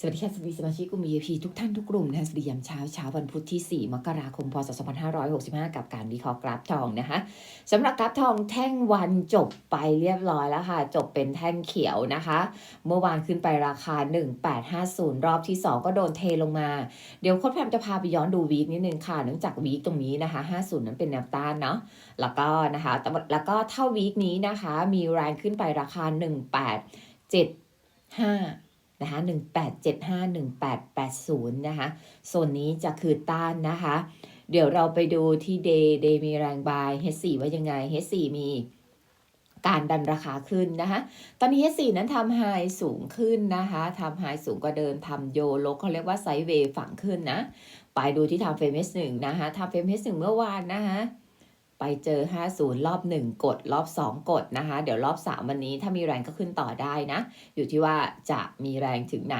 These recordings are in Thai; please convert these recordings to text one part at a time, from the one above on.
สวัสดีค่ะสวัสดีสมาชิกกลุ่ม VIP ทุกท่านทุกกลุ่มนะคะสวัสดียามเช้าเช้าวันพุธที่ 4 มกราคม พศ 2565 กับการวิเคราะห์กราฟทองนะคะสำหรับกราฟทองแท่งวันจบไปเรียบร้อยแล้วค่ะ จบเป็นแท่งเขียวนะคะ เมื่อวานขึ้นไปราคา 1850 รอบที่ 2 ก็โดนเทลงมา เดี๋ยวโค้ชแพมจะพาไปย้อนดูวีคนิดนึงค่ะ เนื่องจากวีคตรงนี้นะคะ 50 นั้นเป็นแนวต้านเนาะแล้วก็นะคะแต่แล้วก็เท่าวีคนี้นะคะ มีแรงขึ้นไปราคา 1875 นะคะ1875 1880 นะคะโซนนี้จะคือต้านนะคะ เดี๋ยวเราไปดูที่เดย์เดย์มีแรงบาย H4 ว่ายังไง H4 มีการดันราคาขึ้นนะคะ ตอนนี้ H4 นั้นทำไฮสูงขึ้นนะคะทำไฮสูงกว่าเดิมทำโยลกเขาเรียกว่าไซด์เวย์ฝั่งขึ้นนะ ไปดูที่ทำเฟรม H1 นะคะทำเฟรม H1 เมื่อวานนะคะ ไปเจอ 50 รอบ 1 กด รอบ 2 กดนะคะ เดี๋ยวรอบ 3 วันนี้ถ้ามีแรงก็ขึ้นต่อได้นะ อยู่ที่ว่าจะมีแรงถึงไหน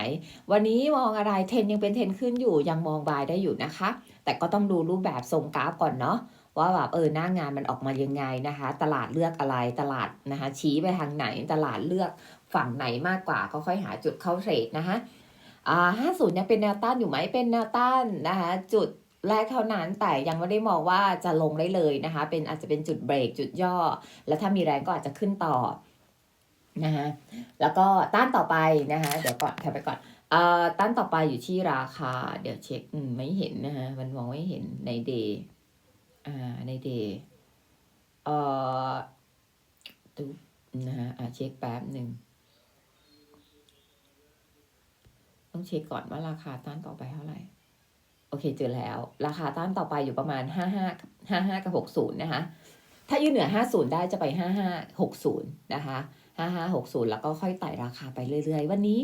วันนี้มองอะไรเทรนยังเป็นเทรนขึ้นอยู่ยังมองบายได้อยู่นะคะ แต่ก็ต้องดูรูปแบบทรงกราฟก่อนเนาะว่าแบบเออหน้างานมันออกมายังไงนะคะ ตลาดเลือกอะไรตลาดนะคะ ชี้ไปทางไหนตลาดเลือกฝั่งไหนมากกว่าก็ค่อยหาจุดเข้าเทรดนะคะอ่าห้าศูนย์ยังเป็นแนวต้านอยู่ไหมเป็นแนวต้านนะคะจุด แรกเท่านั้นแต่ยังไม่ได้มองว่าจะลงได้เลยนะคะ เป็นอาจจะเป็นจุดเบรกจุดย่อ แล้วถ้ามีแรงก็อาจจะขึ้นต่อนะคะแล้วก็ต้านต่อไปนะคะเดี๋ยวก่อนแคปไปก่อนเอ่อต้านต่อไปอยู่ที่ราคา เดี๋ยวเช็คอืมไม่เห็นนะคะมันมองไม่เห็นในเดย์อ่าในเดย์เอ่อตุ๊บนะคะอ่าเช็คแป๊บหนึ่งต้องเช็คก่อนว่าราคาต้านต่อไปเท่าไหร่ โอเคเจอแล้ว ราคาต้านต่อไปอยู่ประมาณ 55 55 กับ 60 นะคะ ถ้ายืนเหนือ 50 ได้จะไป 55 60 นะคะ 55 60 แล้วก็ค่อยไต่ราคาไปเรื่อยๆ วันนี้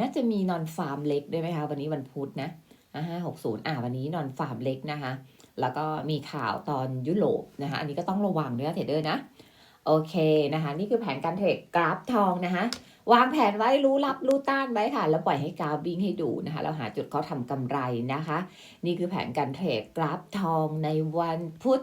น่าจะมีนอนฟาร์มเล็กด้วยไหมคะ วันนี้วันพุธนะ 55 60 อ่าวันนี้นอนฟาร์มเล็กนะคะ แล้วก็มีข่าวตอนยุโรปนะคะ อันนี้ก็ต้องระวังด้วยเทรดเดอร์นะ โอเคนะคะ นี่คือแผนการเทรดกราฟทองนะคะ วางแผนไว้รู้รับรู้ต้านไว้ค่ะ แล้วปล่อยให้กราฟวิ่งให้ดูนะคะแล้วหาจุดเขาทำกำไรนะคะ นี่คือแผนการเทรดกราฟทองในวันพุธ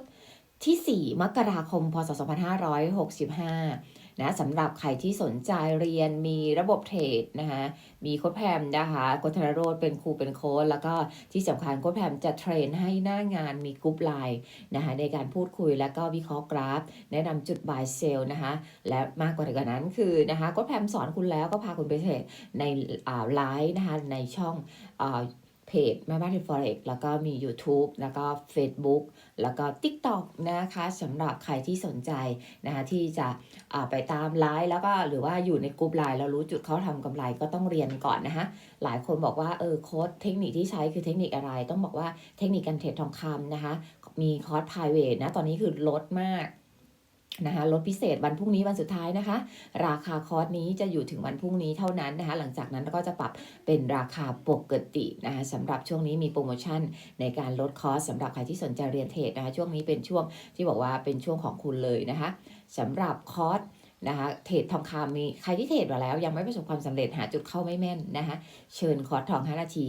ที่ 4 มกราคม พศ 2565 นะสำหรับใครที่สนใจเรียนมีระบบเทรดนะคะมีโค้ดแพมนะคะโค้ดธนโรธเป็นครูเป็นโค้ดแล้วก็ที่สำคัญโค้ดแพมจะเทรนให้หน้างานมีกรุ๊ปไลน์นะคะในการพูดคุยแล้วก็วิเคราะห์กราฟ แนะนำจุด buy sell นะคะและมากกว่านั้นคือนะคะโค้ดแพมสอนคุณแล้วก็พาคุณไปเทรดในไลฟ์นะคะในช่อง เพจแม่บ้านที่ forex แล้วก็มี YouTube แล้วก็ Facebook แล้วก็ TikTok นะคะสำหรับใครที่สนใจนะคะที่จะไปตามไลฟ์แล้วก็หรือว่าอยู่ในกลุ่มไลน์แล้วรู้จุดเขาทำกำไรก็ต้องเรียนก่อนนะคะหลายคนบอกว่าเออโค้ดเทคนิคที่ใช้คือเทคนิคอะไร ต้องบอกว่าเทคนิคการเทรดทองคำนะคะมีคอร์ส private นะตอนนี้คือลดมาก นะคะลดพิเศษวันพรุ่งนี้วันสุดท้ายนะคะ ราคาคอร์สนี้จะอยู่ถึงวันพรุ่งนี้เท่านั้นนะคะ หลังจากนั้นก็จะปรับเป็นราคาปกตินะคะสำหรับช่วงนี้มีโปรโมชั่นในการลดคอร์สสำหรับใครที่สนใจเรียนเทรดนะคะ ช่วงนี้เป็นช่วงที่บอกว่าเป็นช่วงของคุณเลยนะคะสำหรับคอร์ส นะคะเทรดทองคำมีใครที่เทรดมาแล้ว ยังไม่ประสบความสำเร็จหาจุดเข้าไม่แม่นนะคะเชิญคอร์สทอง 5 นาที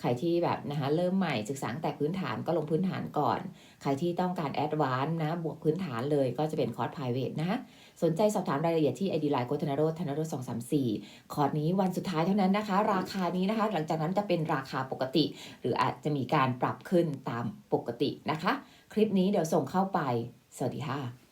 ใครที่แบบนะคะเริ่มใหม่ศึกษาแต่พื้นฐานก็ลงพื้นฐานก่อน ใครที่ต้องการแอดวานซ์นะบวกพื้นฐานเลยก็จะเป็นคอร์ส p r i v a t นะคะสนใจสอบถามรายละเอียดที่ ID Line โกธนโรธธนโรธ234คอร์สนี้วันสุดท้ายเท่านั้นนะคะ ราคานี้นะคะ หลังจากนั้นจะเป็นราคาปกติ หรืออาจจะมีการปรับขึ้นตามปกตินะคะ คลิปนี้เดี๋ยวส่งเข้าไป สวัสดีค่ะ